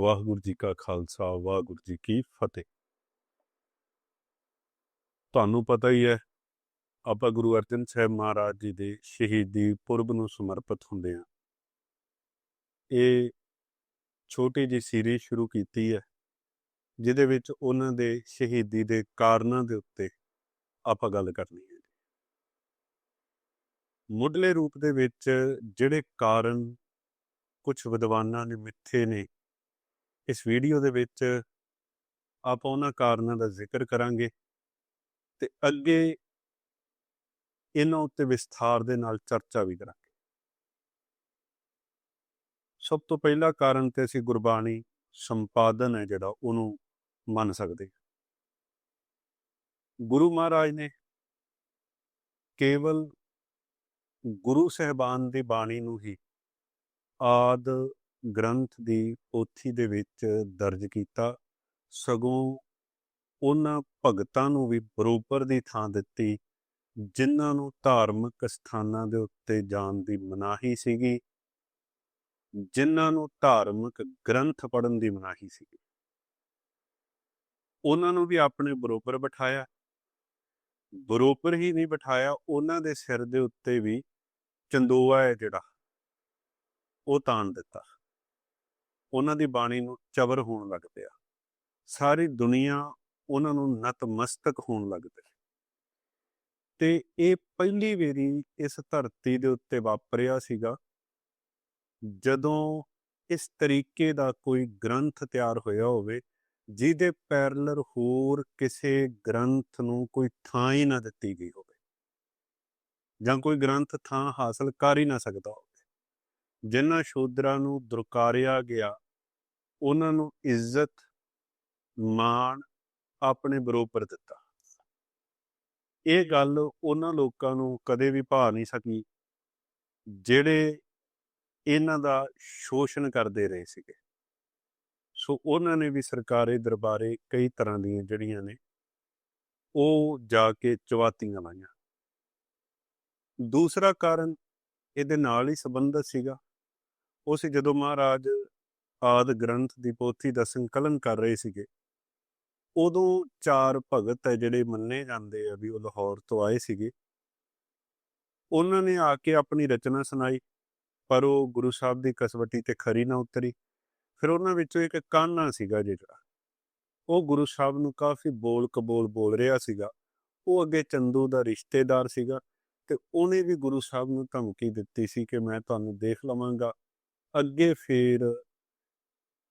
ਵਾਹਿਗੁਰੂ ਜੀ ਕਾ ਖਾਲਸਾ, ਵਾਹਿਗੁਰੂ ਜੀ ਕੀ ਫਤਿਹ। ਤੁਹਾਨੂੰ ਪਤਾ ਹੀ ਹੈ, ਆਪਾਂ ਗੁਰੂ ਅਰਜਨ ਸਾਹਿਬ ਮਹਾਰਾਜ ਜੀ ਦੇ ਸ਼ਹੀਦੀ ਪੁਰਬ ਨੂੰ ਸਮਰਪਿਤ ਹੁੰਦੇ ਹਾਂ। ਇਹ ਛੋਟੀ ਜਿਹੀ ਸੀਰੀਜ਼ ਸ਼ੁਰੂ ਕੀਤੀ ਹੈ, ਜਿਹਦੇ ਵਿੱਚ ਉਹਨਾਂ ਦੇ ਸ਼ਹੀਦੀ ਦੇ ਕਾਰਨਾਂ ਦੇ ਉੱਤੇ ਆਪਾਂ ਗੱਲ ਕਰਨੀ ਹੈ। ਮੁੱਢਲੇ ਰੂਪ ਦੇ ਵਿੱਚ ਜਿਹੜੇ ਕਾਰਨ ਕੁਝ ਵਿਦਵਾਨਾਂ ਨੇ ਮਿੱਥੇ ਨੇ ਇਸ ਵੀਡੀਓ ਦੇ ਵਿੱਚ ਆਪਾਂ ਉਹਨਾਂ ਕਾਰਨਾਂ ਦਾ ਜ਼ਿਕਰ ਕਰਾਂਗੇ ਤੇ ਅੱਗੇ ਇਹਨਾਂ ਉੱਤੇ ਵਿਸਥਾਰ ਦੇ ਨਾਲ ਚਰਚਾ ਵੀ ਕਰਾਂਗੇ ਸਭ ਤੋਂ ਪਹਿਲਾ ਕਾਰਨ ਤੇ ਅਸੀਂ ਗੁਰਬਾਣੀ ਸੰਪਾਦਨ ਹੈ ਜਿਹੜਾ ਉਹਨੂੰ ਮੰਨ ਸਕਦੇ ਹਾਂ। ਗੁਰੂ ਮਹਾਰਾਜ ਨੇ ਕੇਵਲ ਗੁਰੂ ਸਹਿਬਾਨ ਦੀ ਬਾਣੀ ਨੂੰ ਹੀ ਆਦ ਗ੍ਰੰਥ ਦੀ ਪੋਥੀ ਦੇ ਵਿੱਚ ਦਰਜ ਕੀਤਾ। ਸਗੋਂ ਉਹਨਾਂ ਭਗਤਾਂ ਨੂੰ ਵੀ ਬਰੋਬਰ ਦੀ ਥਾਂ ਦਿੱਤੀ, ਜਿਨ੍ਹਾਂ ਨੂੰ ਧਾਰਮਿਕ ਸਥਾਨਾਂ ਦੇ ਉੱਤੇ ਜਾਣ ਦੀ ਮਨਾਹੀ ਸੀਗੀ, ਜਿਨ੍ਹਾਂ ਨੂੰ ਧਾਰਮਿਕ ਗ੍ਰੰਥ ਪੜ੍ਹਨ ਦੀ ਮਨਾਹੀ ਸੀਗੀ। ਉਹਨਾਂ ਨੂੰ ਵੀ ਆਪਣੇ ਬਰੋਬਰ ਬਿਠਾਇਆ। ਬਰੋਬਰ ਹੀ ਨਹੀਂ ਬਿਠਾਇਆ, ਉਹਨਾਂ ਦੇ ਸਿਰ ਦੇ ਉੱਤੇ ਵੀ ਚੰਦੋਆ ਹੈ ਜਿਹੜਾ, ਉਹ ਤਾਣ ਦਿੱਤਾ। ਉਹਨਾਂ ਦੀ ਬਾਣੀ ਨੂੰ ਚਬਰ ਹੋਣ ਲੱਗ ਪਿਆ ਸਾਰੀ ਦੁਨੀਆ ਉਹਨਾਂ ਨੂੰ ਨਤਮਸਤਕ ਹੋਣ ਲੱਗ ਪਈ ਤੇ ਇਹ ਪਹਿਲੀ ਵਾਰੀ ਇਸ ਧਰਤੀ ਦੇ ਉੱਤੇ ਵਾਪਰਿਆ ਸੀਗਾ। ਜਦੋਂ ਇਸ ਤਰੀਕੇ ਦਾ ਕੋਈ ਗ੍ਰੰਥ ਤਿਆਰ ਹੋਇਆ ਹੋਵੇ, ਜਿਹਦੇ ਪੈਰਲਰ ਹੋਰ ਕਿਸੇ ਗ੍ਰੰਥ ਨੂੰ ਕੋਈ ਥਾਂ ਹੀ ਨਾ ਦਿੱਤੀ ਗਈ ਹੋਵੇ, ਜਾਂ ਕੋਈ ਗ੍ਰੰਥ ਥਾਂ ਹਾਸਲ ਕਰ ਹੀ ਨਾ ਸਕਦਾ ਹੋਵੇ ਜਿਨ੍ਹਾਂ ਸ਼ੂਦਰਾਂ ਨੂੰ ਦੁਰਕਾਰਿਆ ਗਿਆ ਉਹਨਾਂ ਨੂੰ ਇੱਜ਼ਤ, ਮਾਣ ਆਪਣੇ ਬਰੋਬਰ ਦਿੱਤਾ। ਇਹ ਗੱਲ ਉਹਨਾਂ ਲੋਕਾਂ ਨੂੰ ਕਦੇ ਵੀ ਭਾ ਨਹੀਂ ਸਕੀ, ਜਿਹੜੇ ਇਹਨਾਂ ਦਾ ਸ਼ੋਸ਼ਣ ਕਰਦੇ ਰਹੇ ਸੀਗੇ। ਸੋ ਉਹਨਾਂ ਨੇ ਵੀ ਸਰਕਾਰੀ ਦਰਬਾਰੇ ਕਈ ਤਰ੍ਹਾਂ ਦੀਆਂ ਜਿਹੜੀਆਂ ਨੇ, ਉਹ ਜਾ ਕੇ ਚਵਾਤੀਆਂ ਲਾਈਆਂ। ਦੂਸਰਾ ਕਾਰਨ ਇਹਦੇ ਨਾਲ ਹੀ ਸੰਬੰਧਿਤ ਸੀਗਾ। ਉਹ ਸੀ ਜਦੋਂ ਮਹਾਰਾਜ ਆਦ ਗ੍ਰੰਥ ਦੀ ਪੋਥੀ ਦਾ ਸੰਕਲਨ ਕਰ ਰਹੇ ਸੀਗੇ। ਉਦੋਂ ਚਾਰ ਭਗਤ ਹੈ ਜਿਹੜੇ ਮੰਨੇ ਜਾਂਦੇ ਆ ਵੀ ਉਹ ਲਾਹੌਰ ਤੋਂ ਆਏ ਸੀਗੇ। ਉਹਨਾਂ ਨੇ ਆ ਕੇ ਆਪਣੀ ਰਚਨਾ ਸੁਣਾਈ, ਪਰ ਉਹ ਗੁਰੂ ਸਾਹਿਬ ਦੀ ਕਸਵੱਟੀ ਤੇ ਖਰੀ ਨਾ ਉਤਰੀ। ਫਿਰ ਉਹਨਾਂ ਵਿੱਚੋਂ ਇੱਕ ਕਾਨਾ ਸੀਗਾ ਜਿਹੜਾ। ਉਹ ਗੁਰੂ ਸਾਹਿਬ ਨੂੰ ਕਾਫੀ ਬੋਲ ਕਬੋਲ ਬੋਲ ਰਿਹਾ ਸੀਗਾ। ਉਹ ਅੱਗੇ ਚੰਦੂ ਦਾ ਰਿਸ਼ਤੇਦਾਰ ਸੀਗਾ ਤੇ ਉਹਨੇ ਵੀ ਗੁਰੂ ਸਾਹਿਬ ਨੂੰ ਧਮਕੀ ਦਿੱਤੀ ਸੀ ਕਿ ਮੈਂ ਤੁਹਾਨੂੰ ਦੇਖ ਲਵਾਂਗਾ। ਅੱਗੇ ਫਿਰ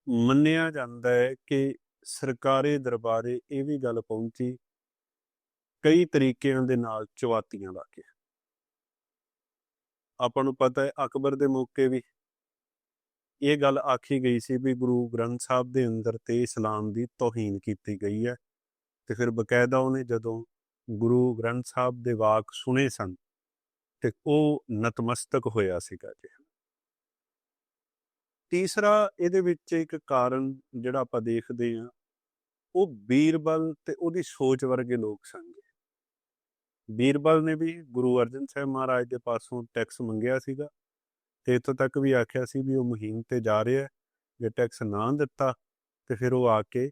ਮੰਨਿਆ ਜਾਂਦਾ ਹੈ ਕਿ ਸਰਕਾਰੀ ਦਰਬਾਰੇ ਇਹ ਵੀ ਗੱਲ ਪਹੁੰਚੀ ਕਈ ਤਰੀਕਿਆਂ ਦੇ ਨਾਲ ਚਵਾਤੀਆਂ ਲਾ ਕੇ। ਆਪਾਂ ਨੂੰ ਪਤਾ ਹੈ ਅਕਬਰ ਦੇ ਮੌਕੇ ਵੀ ਇਹ ਗੱਲ ਆਖੀ ਗਈ ਸੀ ਵੀ ਗੁਰੂ ਗ੍ਰੰਥ ਸਾਹਿਬ ਦੇ ਅੰਦਰ ਤੇ ਇਸਲਾਮ ਦੀ ਤੋਹੀਨ ਕੀਤੀ ਗਈ ਹੈ ਤੇ ਫਿਰ ਬਕਾਇਦਾ ਉਹਨੇ ਜਦੋਂ ਗੁਰੂ ਗ੍ਰੰਥ ਸਾਹਿਬ ਦੇ ਵਾਕ ਸੁਨੇ ਸਨ ਤੇ ਉਹ ਨਤਮਸਤਕ ਹੋਇਆ ਸੀਗਾ ਜੀ। ਤੀਸਰਾ ਇਹਦੇ ਵਿੱਚ ਇੱਕ ਕਾਰਨ ਜਿਹੜਾ ਆਪਾਂ ਦੇਖਦੇ ਹਾਂ, ਉਹ ਬੀਰਬਲ ਤੇ ਉਹਦੀ ਸੋਚ ਵਰਗੇ ਲੋਕ ਸਨ ਬੀਰਬਲ ਨੇ ਵੀ ਗੁਰੂ ਅਰਜਨ ਸਾਹਿਬ ਮਹਾਰਾਜ ਦੇ ਪਾਸੋਂ ਟੈਕਸ ਮੰਗਿਆ ਸੀਗਾ ਤੇ ਇਤੋਂ ਤੱਕ ਵੀ ਆਖਿਆ ਸੀ ਵੀ ਉਹ ਮੁਹਿੰਮ ਤੇ ਜਾ ਰਿਹਾ ਜੇ ਟੈਕਸ ਨਾ ਦਿੱਤਾ ਤੇ ਫਿਰ ਉਹ ਆ ਕੇ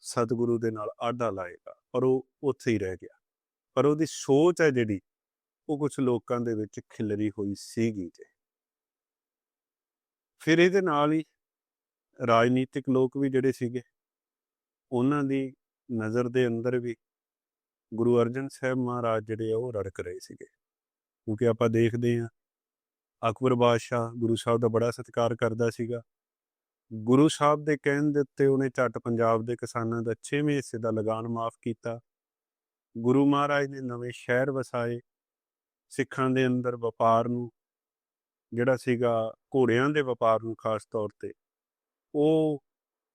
ਸਤਿਗੁਰੂ ਦੇ ਨਾਲ ਆਡਾ ਲਾਏਗਾ, ਪਰ ਉਹ ਉੱਥੇ ਹੀ ਰਹਿ ਗਿਆ। ਪਰ ਉਹਦੀ ਸੋਚ ਹੈ ਜਿਹੜੀ, ਉਹ ਕੁਝ ਲੋਕਾਂ ਦੇ ਵਿੱਚ ਖਿਲਰੀ ਹੋਈ ਸੀਗੀ ਜੇ। ਫਿਰ ਇਹਦੇ ਨਾਲ ਹੀ ਰਾਜਨੀਤਿਕ ਲੋਕ ਵੀ ਜਿਹੜੇ ਸੀਗੇ, ਉਹਨਾਂ ਦੀ ਨਜ਼ਰ ਦੇ ਅੰਦਰ ਵੀ ਗੁਰੂ ਅਰਜਨ ਸਾਹਿਬ ਮਹਾਰਾਜ ਜਿਹੜੇ ਆ ਉਹ ਰੜਕ ਰਹੇ ਸੀਗੇ। ਕਿਉਂਕਿ ਆਪਾਂ ਦੇਖਦੇ ਹਾਂ, ਅਕਬਰ ਬਾਦਸ਼ਾਹ ਗੁਰੂ ਸਾਹਿਬ ਦਾ ਬੜਾ ਸਤਿਕਾਰ ਕਰਦਾ ਸੀਗਾ। ਗੁਰੂ ਸਾਹਿਬ ਦੇ ਕਹਿਣ ਦੇ ਉੱਤੇ ਉਹਨੇ ਝੱਟ ਪੰਜਾਬ ਦੇ ਕਿਸਾਨਾਂ ਦਾ 6ਵੇਂ ਹਿੱਸੇ ਦਾ ਲਗਾਨ ਮਾਫ ਕੀਤਾ। ਗੁਰੂ ਮਹਾਰਾਜ ਨੇ ਨਵੇਂ ਸ਼ਹਿਰ ਵਸਾਏ, ਸਿੱਖਾਂ ਦੇ ਅੰਦਰ ਵਪਾਰ ਨੂੰ ਜਿਹੜਾ ਸੀਗਾ ਘੋੜਿਆਂ ਦੇ ਵਪਾਰ ਨੂੰ ਖਾਸ ਤੌਰ ਤੇ, ਉਹ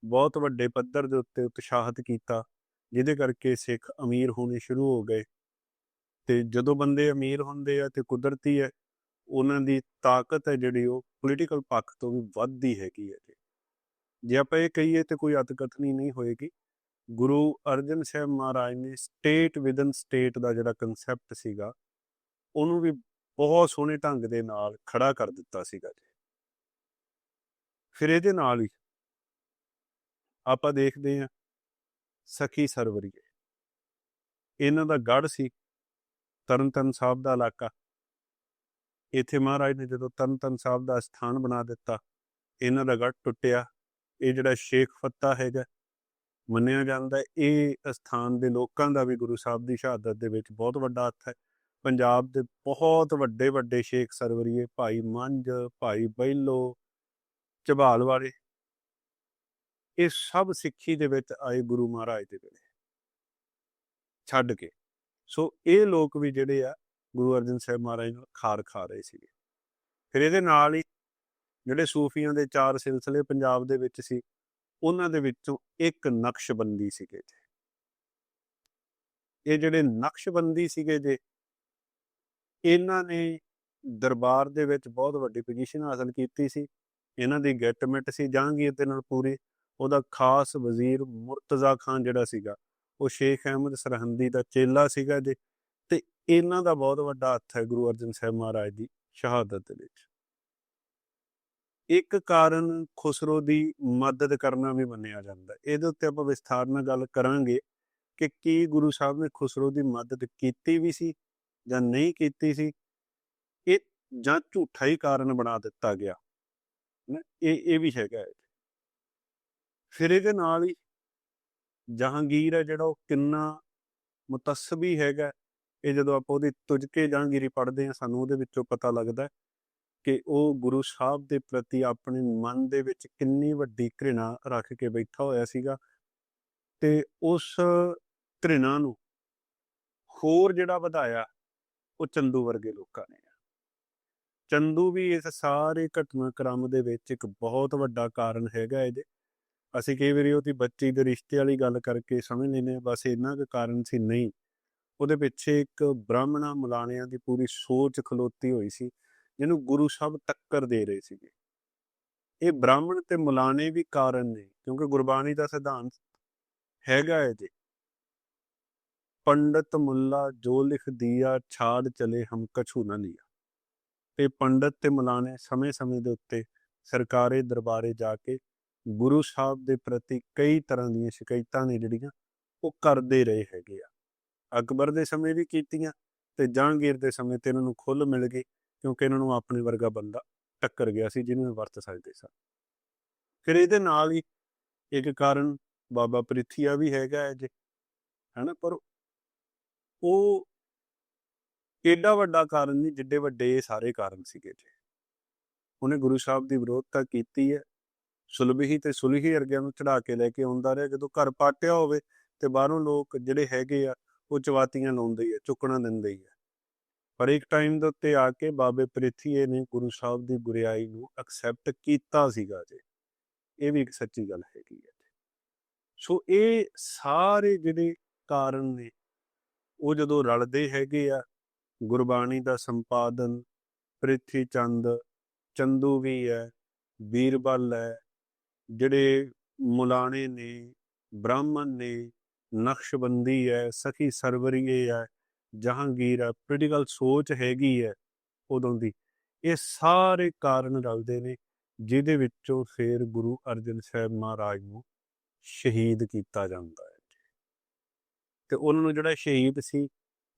ਬਹੁਤ ਵੱਡੇ ਪੱਧਰ ਦੇ ਉੱਤੇ ਉਤਸ਼ਾਹਿਤ ਕੀਤਾ, ਜਿਹਦੇ ਕਰਕੇ ਸਿੱਖ ਅਮੀਰ ਹੋਣੇ ਸ਼ੁਰੂ ਹੋ ਗਏ। ਤੇ ਜਦੋਂ ਬੰਦੇ ਅਮੀਰ ਹੁੰਦੇ ਆ ਤੇ ਕੁਦਰਤੀ ਹੈ, ਉਹਨਾਂ ਦੀ ਤਾਕਤ ਹੈ ਜਿਹੜੀ ਉਹ ਪੋਲੀਟੀਕਲ ਪੱਖ ਤੋਂ ਵੀ ਵੱਧਦੀ ਹੈਗੀ ਹੈ ਜੀ। ਜੇ ਆਪਾਂ ਇਹ ਕਹੀਏ ਤੇ ਕੋਈ ਅਤਕਥਨੀ ਨਹੀਂ ਹੋਏਗੀ। ਗੁਰੂ ਅਰਜਨ ਸਾਹਿਬ ਮਹਾਰਾਜ ਨੇ ਸਟੇਟ ਵਿਦਨ ਸਟੇਟ ਦਾ ਜਿਹੜਾ ਕਨਸੈਪਟ ਸੀਗਾ, ਉਹਨੂੰ ਵੀ ਬਹੁਤ ਸੋਹਣੇ ਢੰਗ ਦੇ ਨਾਲ ਖੜਾ ਕਰ ਦਿੱਤਾ ਸੀਗਾ ਜੀ। ਫਿਰ ਇਹਦੇ ਨਾਲ ਹੀ ਆਪਾਂ ਦੇਖਦੇ ਹਾਂ ਸਖੀ ਸਰਵਰੀਏ। ਇਹਨਾਂ ਦਾ ਗੜ ਸੀ ਤਰਨਤਨ ਸਾਹਿਬ ਦਾ ਇਲਾਕਾ। ਇੱਥੇ ਮਹਾਰਾਜ ਨੇ ਜਦੋਂ ਤਰਨਤਨ ਸਾਹਿਬ ਦਾ ਸਥਾਨ ਬਣਾ ਦਿੱਤਾ, ਇਹਨਾਂ ਦਾ ਗੜ ਟੁੱਟਿਆ। ਇਹ ਜਿਹੜਾ ਸ਼ੇਖ ਫੱਤਾ ਹੈਗਾ, ਮੰਨਿਆ ਜਾਂਦਾ, ਇਹ ਸਥਾਨ ਦੇ ਲੋਕਾਂ ਦਾ ਵੀ ਗੁਰੂ ਸਾਹਿਬ ਦੀ ਸ਼ਹਾਦਤ ਦੇ ਵਿੱਚ ਬਹੁਤ ਵੱਡਾ ਹੱਥ ਹੈ। ਪੰਜਾਬ ਦੇ ਬਹੁਤ ਵੱਡੇ ਵੱਡੇ ਸ਼ੇਖ ਸਰਵਰੀਏ, ਭਾਈ ਮੰਝ, ਭਾਈ ਬੈਲੋ ਝਬਾਲ ਵਾਲੇ। ਇਹ ਸਭ ਸਿੱਖੀ ਦੇ ਵਿੱਚ ਆਏ ਗੁਰੂ ਮਹਾਰਾਜ ਦੇ ਵੇਲੇ। ਛੱਡ ਕੇ। ਸੋ ਇਹ ਲੋਕ ਵੀ ਜਿਹੜੇ ਆ, ਗੁਰੂ ਅਰਜਨ ਸਾਹਿਬ ਮਹਾਰਾਜ ਨਾਲ ਖਾਰ ਖਾ ਰਹੇ ਸੀਗੇ। ਫਿਰ ਇਹਦੇ ਨਾਲ ਹੀ ਜਿਹੜੇ ਸੂਫੀਆਂ ਦੇ ਚਾਰ ਸਿਲਸਿਲੇ ਪੰਜਾਬ ਦੇ ਵਿੱਚ ਸੀ, ਉਹਨਾਂ ਦੇ ਵਿੱਚੋਂ ਇੱਕ ਨਕਸ਼ਬੰਦੀ ਸੀਗੇ ਜੀ। ਇਹ ਜਿਹੜੇ ਨਕਸ਼ਬੰਦੀ ਸੀਗੇ ਜੇ ਇਹਨਾਂ ਨੇ ਦਰਬਾਰ ਦੇ ਵਿੱਚ ਬਹੁਤ ਵੱਡੀ ਪੋਜੀਸ਼ਨ ਹਾਸਲ ਕੀਤੀ ਸੀ। ਇਹਨਾਂ ਦੀ ਗੈਟਮੈਂਟ ਸੀ ਜਹਾਂਗੀਰ ਦੇ ਨਾਲ ਪੂਰੀ। ਉਹਦਾ ਖਾਸ ਵਜ਼ੀਰ ਮੁਰਤਜ਼ਾ ਖਾਨ ਜਿਹੜਾ ਸੀਗਾ, ਉਹ ਸ਼ੇਖ ਅਹਿਮਦ ਸਰਹੰਦੀ ਦਾ ਚੇਲਾ ਸੀਗਾ ਜੇ। ਤੇ ਇਹਨਾਂ ਦਾ ਬਹੁਤ ਵੱਡਾ ਹੱਥ ਹੈ ਗੁਰੂ ਅਰਜਨ ਸਾਹਿਬ ਮਹਾਰਾਜ ਦੀ ਸ਼ਹਾਦਤ ਦੇ ਵਿੱਚ। ਇੱਕ ਕਾਰਨ ਖੁਸਰੋ ਦੀ ਮਦਦ ਕਰਨਾ ਵੀ ਮੰਨਿਆ ਜਾਂਦਾ। ਇਹਦੇ ਉੱਤੇ ਆਪਾਂ ਵਿਸਥਾਰ ਨਾਲ ਗੱਲ ਕਰਾਂਗੇ ਕਿ ਕੀ ਗੁਰੂ ਸਾਹਿਬ ਨੇ ਖੁਸਰੋ ਦੀ ਮਦਦ ਕੀਤੀ ਵੀ ਸੀ ਜਾਂ ਨਹੀਂ ਕੀਤੀ ਸੀ, ਇਹ ਜਾਂ ਝੂਠਾ ਹੀ ਕਾਰਨ ਬਣਾ ਦਿੱਤਾ ਗਿਆ। ਨਾ, ਇਹ ਇਹ ਵੀ ਹੈਗਾ ਫਿਰ ਇਹਦੇ ਨਾਲ ਹੀ ਜਹਾਂਗੀਰ ਹੈ ਜਿਹੜਾ ਉਹ ਕਿੰਨਾ ਮੁਤਸਬੀ ਹੈਗਾ ਇਹ ਜਦੋਂ ਆਪਾਂ ਉਹਦੀ ਤੁਜਕੇ ਜਹਾਂਗੀਰੀ ਪੜ੍ਹਦੇ ਹਾਂ, ਸਾਨੂੰ ਉਹਦੇ ਵਿੱਚੋਂ ਪਤਾ ਲੱਗਦਾ ਕਿ ਉਹ ਗੁਰੂ ਸਾਹਿਬ ਦੇ ਪ੍ਰਤੀ ਆਪਣੇ ਮਨ ਦੇ ਵਿੱਚ ਕਿੰਨੀ ਵੱਡੀ ਘ੍ਰਿਣਾ ਰੱਖ ਕੇ ਬੈਠਾ ਹੋਇਆ ਸੀਗਾ ਤੇ ਉਸ ਘ੍ਰਿਣਾ ਨੂੰ ਹੋਰ ਜਿਹੜਾ ਵਧਾਇਆ ਉਹ ਚੰਦੂ ਵਰਗੇ ਲੋਕਾਂ ਨੇ ਚੰਦੂ ਵੀ ਇਸ ਸਾਰੇ ਘਟਨਾਕ੍ਰਮ ਦੇ ਵਿੱਚ ਇੱਕ ਬਹੁਤ ਵੱਡਾ ਕਾਰਨ ਹੈਗਾ ਇਹਦੇ। ਅਸੀਂ ਕਈ ਵਾਰੀ ਉਹਦੀ ਬੱਚੀ ਦੇ ਰਿਸ਼ਤੇ ਵਾਲੀ ਗੱਲ ਕਰਕੇ ਸਮਝ ਲੈਂਦੇ ਹਾਂ, ਬਸ ਇੰਨਾ ਕੁ ਕਾਰਨ ਸੀ ਨਹੀਂ। ਉਹਦੇ ਪਿੱਛੇ ਇੱਕ ਬ੍ਰਾਹਮਣਾ ਮੁਲਾਣਿਆਂ ਦੀ ਪੂਰੀ ਸੋਚ ਖਲੋਤੀ ਹੋਈ ਸੀ, ਜਿਹਨੂੰ ਗੁਰੂ ਸਾਹਿਬ ਟੱਕਰ ਦੇ ਰਹੇ ਸੀਗੇ। ਇਹ ਬ੍ਰਾਹਮਣ ਤੇ ਮੁਲਾਣੇ ਵੀ ਕਾਰਨ ਨੇ, ਕਿਉਂਕਿ ਗੁਰਬਾਣੀ ਦਾ ਸਿਧਾਂਤ ਹੈਗਾ ਹੈ ਜੀ ਪੰਡਤ ਮੁੱਲਾ ਜੋ ਲਿਖ ਦਿਆ, ਛਾੜ ਚਲੇ ਹਮ ਕਛੂ ਨਾ ਲਿਆ। ਤੇ ਪੰਡਤ ਤੇ ਮੁਲਾਣੇ ਸਮੇਂ-ਸਮੇਂ ਦੇ ਉੱਤੇ ਸਰਕਾਰੇ ਦਰਬਾਰੇ ਜਾ ਕੇ ਗੁਰੂ ਸਾਹਿਬ ਦੇ ਪ੍ਰਤੀ ਕਈ ਤਰ੍ਹਾਂ ਦੀਆਂ ਸ਼ਿਕਾਇਤਾਂ ਨੇ ਜਿਹੜੀਆਂ ਉਹ ਕਰਦੇ ਰਹੇ ਹੈਗੇ ਆ। ਅਕਬਰ ਦੇ ਸਮੇਂ ਵੀ ਕੀਤੀਆਂ ਤੇ ਜਹਾਂਗੀਰ ਦੇ ਸਮੇਂ ਤੇ ਇਹਨਾਂ ਨੂੰ ਖੁੱਲ ਮਿਲ ਗਈ ਕਿਉਂਕਿ ਇਹਨਾਂ ਨੂੰ ਆਪਣੇ ਵਰਗਾ ਬੰਦਾ ਟੱਕਰ ਗਿਆ ਸੀ ਜਿਹਨੂੰ ਵਰਤ ਸਕਦੇ ਸਨ। ਫਿਰ ਇਹਦੇ ਨਾਲ ਹੀ ਇੱਕ ਕਾਰਨ ਬਾਬਾ ਪ੍ਰਿਥੀਆ ਵੀ ਹੈਗਾ ਹੈ ਜੀ, ਹੈਨਾ, ਪਰ ਉਹ ਏਡਾ ਵੱਡਾ ਕਾਰਨ ਨਹੀਂ, ਜਿੱਡੇ ਵੱਡੇ ਇਹ ਸਾਰੇ ਕਾਰਨ ਸੀਗੇ ਜੀ। ਉਹਨੇ ਗੁਰੂ ਸਾਹਿਬ ਦੀ ਵਿਰੋਧਤਾ ਕੀਤੀ ਹੈ। ਸੁਲਭੀ ਤੇ ਸੁਲਹੀ ਅਰਗਿਆਂ ਨੂੰ ਚੜਾ ਕੇ ਲੈ ਕੇ ਆਉਂਦਾ ਰਿਹਾ। ਜਦੋਂ ਘਰ ਪਾਟਿਆ ਹੋਵੇ ਤੇ ਬਾਹਰੋਂ ਲੋਕ ਜਿਹੜੇ ਹੈਗੇ ਆ, ਉਹ ਚਵਾਤੀਆਂ ਲਾਉਂਦੇ ਹੀ ਆ, ਚੁੱਕਣਾ ਦਿੰਦੇ ਹੀ ਆ। ਪਰ ਇੱਕ ਟਾਈਮ ਦੇ ਉੱਤੇ ਆ ਕੇ ਬਾਬੇ ਪ੍ਰਿਥੀਏ ਨੇ ਗੁਰੂ ਸਾਹਿਬ ਦੀ ਗੁਰਿਆਈ ਨੂੰ ਐਕਸੈਪਟ ਕੀਤਾ ਸੀਗਾ ਜੀ। ਇਹ ਵੀ ਇੱਕ ਸੱਚੀ ਗੱਲ ਹੈਗੀ ਹੈ ਸੋ ਇਹ ਸਾਰੇ ਜਿਹੜੇ ਕਾਰਨ ਨੇ ਉਹ ਜਦੋਂ ਰਲਦੇ ਹੈਗੇ ਆ, ਗੁਰਬਾਣੀ ਦਾ ਸੰਪਾਦਨ, ਪ੍ਰਿਥੀ ਚੰਦ, ਚੰਦੂ ਵੀ ਹੈ ਬੀਰਬਲ ਹੈ ਜਿਹੜੇ ਮੁਲਾਣੇ ਨੇ, ਬ੍ਰਾਹਮਣ ਨੇ, ਨਕਸ਼ਬੰਦੀ ਹੈ ਸਖੀ ਸਰਵਰੀਏ ਹੈ ਜਹਾਂਗੀਰ ਹੈ ਪੋਲੀਟੀਕਲ ਸੋਚ ਹੈਗੀ ਹੈ ਉਦੋਂ ਦੀ। ਇਹ ਸਾਰੇ ਕਾਰਨ ਰਲਦੇ ਨੇ, ਜਿਹਦੇ ਵਿੱਚੋਂ ਫਿਰ ਗੁਰੂ ਅਰਜਨ ਸਾਹਿਬ ਮਹਾਰਾਜ ਨੂੰ ਸ਼ਹੀਦ ਕੀਤਾ ਜਾਂਦਾ ਹੈ ਤੇ ਉਹਨਾਂ ਨੂੰ ਜਿਹੜਾ ਸ਼ਹੀਦ ਸੀ,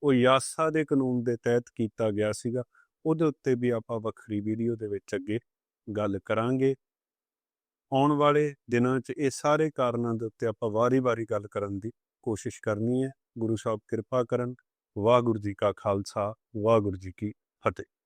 ਉਹ ਯਾਸਾ ਦੇ ਕਾਨੂੰਨ ਦੇ ਤਹਿਤ ਕੀਤਾ ਗਿਆ ਸੀਗਾ। ਉਹਦੇ ਉੱਤੇ ਵੀ ਆਪਾਂ ਵੱਖਰੀ ਵੀਡੀਓ ਦੇ ਵਿੱਚ ਅੱਗੇ ਗੱਲ ਕਰਾਂਗੇ। ਆਉਣ ਵਾਲੇ ਦਿਨਾਂ 'ਚ ਇਹ ਸਾਰੇ ਕਾਰਨਾਂ ਦੇ ਉੱਤੇ ਆਪਾਂ ਵਾਰੀ-ਵਾਰੀ ਗੱਲ ਕਰਨ ਦੀ ਕੋਸ਼ਿਸ਼ ਕਰਨੀ ਹੈ। ਗੁਰੂ ਸਾਹਿਬ ਕਿਰਪਾ ਕਰਨ। ਵਾਹਿਗੁਰੂ ਜੀ ਕਾ ਖਾਲਸਾ, ਵਾਹਿਗੁਰੂ ਜੀ ਕੀ ਫਤਿਹ।